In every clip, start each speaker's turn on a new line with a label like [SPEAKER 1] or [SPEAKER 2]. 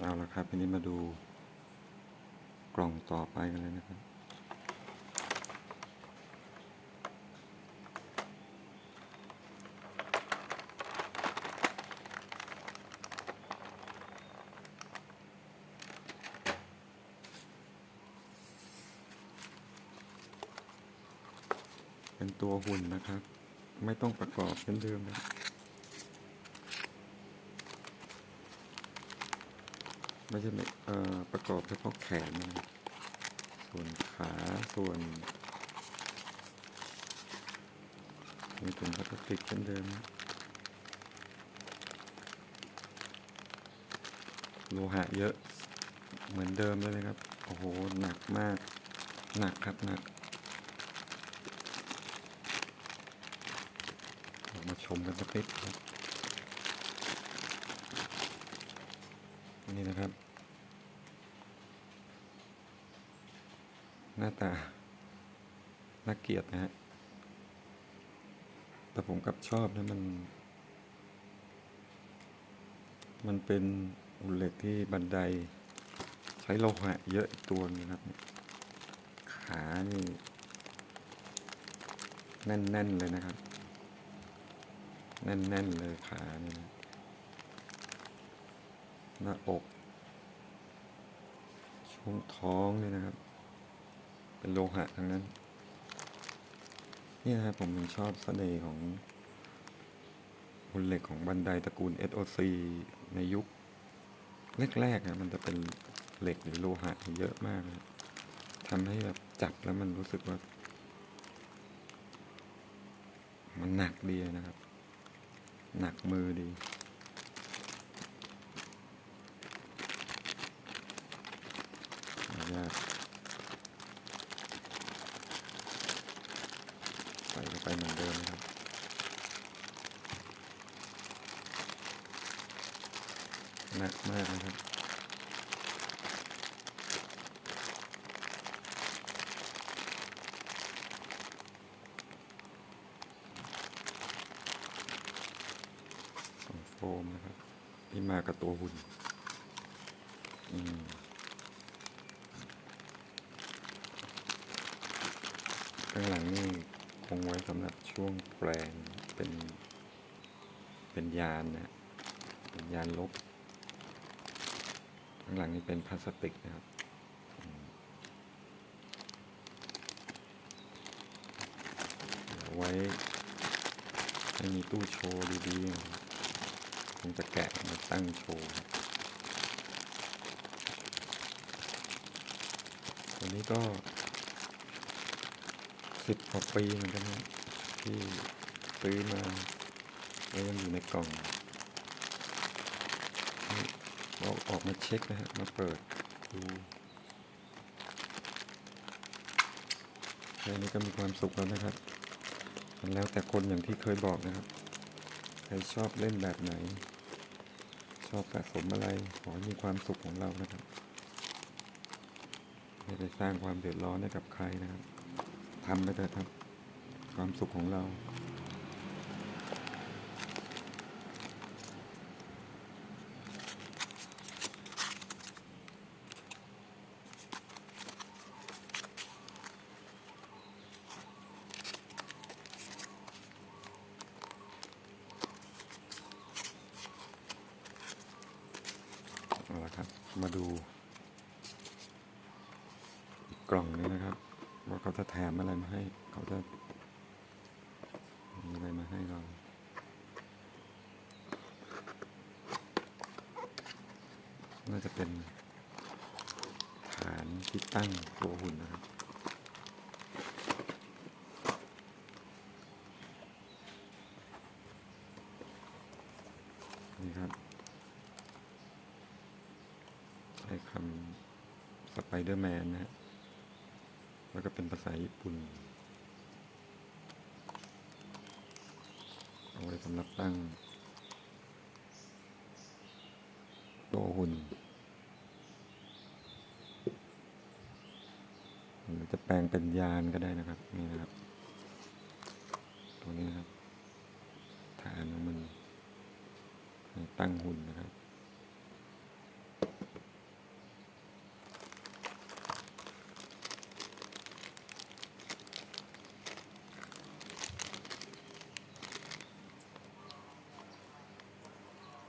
[SPEAKER 1] เอาละครับทีนี้มาดูกล่องต่อไปกันเลยนะครับ เป็นตัวหุ่นนะครับ ไม่ต้องประกอบเช่นเดิมนะ ไม่ใช่ไม่เอ่อประกอบเฉพาะแขนนะส่วนขาส่วนมีถุงพลาสติกเช่นเดิมโลหะเยอะเหมือนเดิมเลยนะครับ โอ้โห หนักมาก หนักครับหนัก มาชมกันสักนิดครับ นี่นะครับ หน้าตาน่าเกลียดนะฮะ แต่ผมกับชอบนะมัน มันเป็นอุเหล็กที่บันได ใช้โลหะเยอะอีกตัวนึงนะครับ ขานี่ แน่น ๆ เลยนะครับ แน่น ๆ เลยขาเนี่ยนะ หน้าอก ช่วงท้องเนี่ยนะครับ เป็นโลหะทั้งนั้น นี่นะครับผมยังชอบเสน่ห์ของหุ่นเหล็กของบันไดตระกูล SOC ในยุคแรกๆนะมันจะเป็นเหล็กหรือโลหะเยอะมากเลยทำให้แบบจับแล้วมันรู้สึกว่า มันหนักดีนะครับ หนักมือดี ขออ นุญาตใส่ไปเหมือนเดิมนะครับหนักมากนะครับของโฟมนะครับที่มากับตัวหุ่นอืม ข้างหลังนี่คงไว้สำหรับช่วงแปลงเป็น เป็นยานนะเป็นยานลบ ข้างหลังนี่เป็นพลาสติกนะครับเดี๋ยวไว้ให้มีตู้โชว์ดีๆ คงจะแกะมาตั้งโชว์ครับตัวนี้ก็ สิบกว่าปีเหมือนกันนะที่ซื้อมาแล้วยังอยู่ในกล่องนี่เราออกมาเช็คนะฮะ มาเปิดดูแค่นี้ก็มีความสุขแล้วนะครับ มันแล้วแต่คนอย่างที่เคยบอกนะครับ ใครชอบเล่นแบบไหน ชอบสะสมอะไร ขอให้มีความสุขของเรานะครับ ไม่ได้สร้างความเดือดร้อนให้กับใครนะครับ ทำไปเถอะครับ ความสุขของเรา เอาละครับ มาดู อีกกล่องนี้นะครับ ว่าเขาจะแถมอะไรมาให้ เขาจะมีอะไรมาให้เราน่าจะเป็นฐานที่ตั้งตัวหุ่นนะครับนี่ครับใช้คำสไปเดอร์แมนนะฮะ แล้วก็เป็นภาษาญี่ปุ่น เอาไว้สำหรับตั้งโตหุ่น หรือจะแปลงเป็นยานก็ได้นะครับ นี่นะครับตรงนี้นะครับ ฐานของมันตั้งหุ่นนะครับ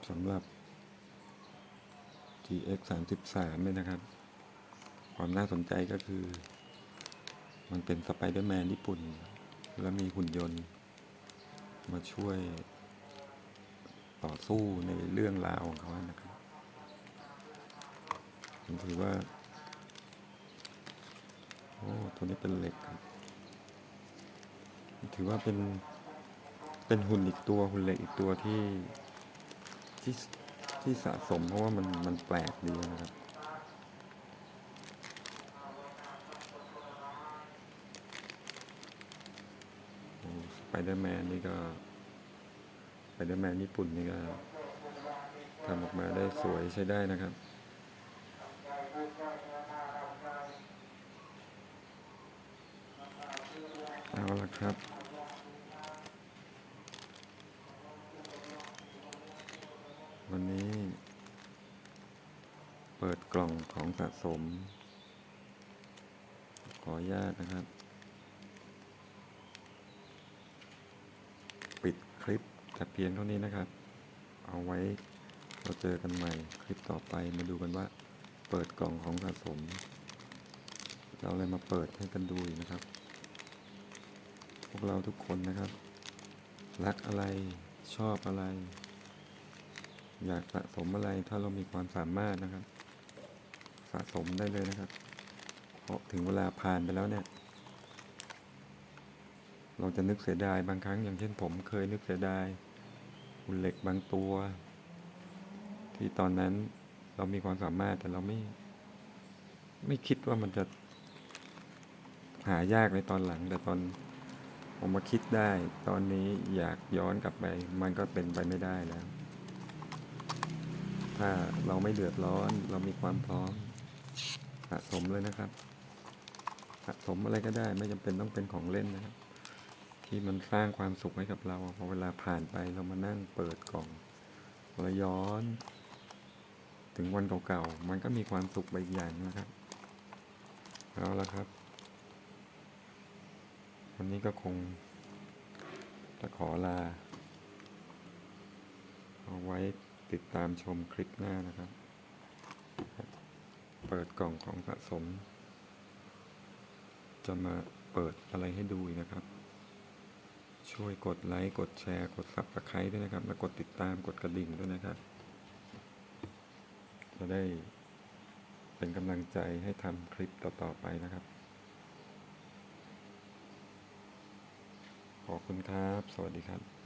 [SPEAKER 1] สำหรับ GX 33เนี่ยนะครับ ความน่าสนใจก็คือ มันเป็นสไปเดอร์แมนญี่ปุ่น แล้วมีหุ่นยนต์ มาช่วยต่อสู้ในเรื่องราวของเขานะครับผมถือว่า โอ้ ตัวนี้เป็นเหล็กครับ ถือว่าเป็น เป็นหุ่นอีกตัวหุ่นเหล็กอีกตัวที่ ที่ที่สะสมเพราะว่ามันมันแปลกดีนะครับสไปเดอร์แมนนี่ก็สไปเดอร์แมนญี่ปุ่นนี่ก็ทำออกมาได้สวยใช้ได้นะครับเอาละครับ ปิดกล่องของสะสม ขออนุญาตนะครับ ปิดคลิปแต่เพียงเท่านี้นะครับ เอาไว้เราเจอกันใหม่คลิปต่อไปมาดูกันว่า เปิดกล่องของสะสม เราเลยมาเปิดให้กันดูนะครับ พวกเราทุกคนนะครับ รักอะไรชอบอะไรอยากสะสมอะไรถ้าเรามีความสามารถนะครับ สะสมได้เลยนะครับ เพราะถึงเวลาผ่านไปแล้วเนี่ย เราจะนึกเสียดายบางครั้งอย่างเช่นผมเคยนึกเสียดายหุ่นเหล็กบางตัว ที่ตอนนั้นเรามีความสามารถแต่เราไม่ ไม่คิดว่ามันจะหายากในตอนหลัง แต่ตอนผมมาคิดได้ ตอนนี้อยากย้อนกลับไป มันก็เป็นไปไม่ได้แล้ว ถ้าเราไม่เดือดร้อน เรามีความพร้อม สะสมเลยนะครับ สะสมอะไรก็ได้ไม่จำเป็นต้องเป็นของเล่นนะครับ ที่มันสร้างความสุขให้กับเราพอเวลาผ่านไปเรามานั่งเปิดกล่องแล้วย้อน ถึงวันเก่าๆมันก็มีความสุขไปอีกอย่างนะครับเอาละครับ วันนี้ก็คงจะขอลา เอาไว้ติดตามชมคลิปหน้านะครับ เปิดกล่องของสะสม จะมาเปิดอะไรให้ดูนะครับ ช่วยกดไลค์กดแชร์ กด subscribe ด้วยนะครับ และกดติดตามกดกระดิ่งด้วยนะครับ จะได้เป็นกำลังใจให้ทำคลิปต่อ ๆ ไปนะครับ ขอบคุณครับ สวัสดีครับ